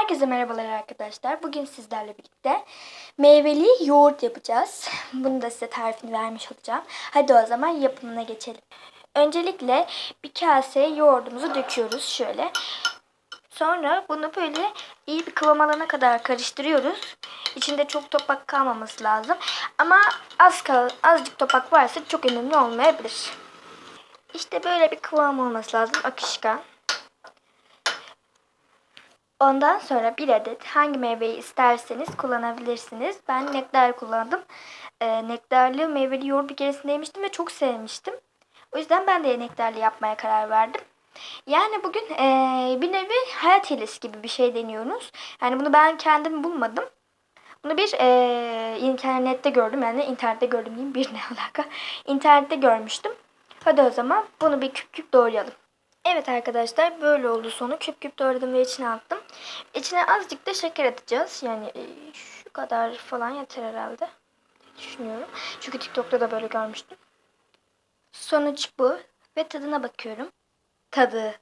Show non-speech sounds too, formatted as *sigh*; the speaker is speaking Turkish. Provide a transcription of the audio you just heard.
Herkese merhabalar arkadaşlar. Bugün sizlerle birlikte meyveli yoğurt yapacağız. Bunu da size tarifini vermiş olacağım. Hadi o zaman yapımına geçelim. Öncelikle bir kaseye yoğurdumuzu döküyoruz şöyle. Sonra bunu böyle iyi bir kıvam alana kadar karıştırıyoruz. İçinde çok topak kalmaması lazım. Ama az kal azıcık topak varsa çok önemli olmayabilir. İşte böyle bir kıvam olması lazım akışkan. Ondan sonra bir adet hangi meyveyi isterseniz kullanabilirsiniz. Ben nektar kullandım. Ee, nektarlı meyveli yoğurt bir keresinde yemiştim ve çok sevmiştim. O yüzden ben de nektarlı yapmaya karar verdim. Yani bugün ee, bir nevi hayat hilesi gibi bir şey deniyoruz. Yani bunu ben kendim bulmadım. Bunu bir ee, internette gördüm. Yani internette gördüm diyeyim bir ne *laughs* alaka. İnternette görmüştüm. Hadi o zaman bunu bir küp küp doğrayalım. Evet arkadaşlar böyle oldu sonu. Küp küp doğradım ve içine attım. İçine azıcık da şeker atacağız. Yani e, şu kadar falan yeter herhalde. Düşünüyorum. Çünkü TikTok'ta da böyle görmüştüm. Sonuç bu. Ve tadına bakıyorum. Tadı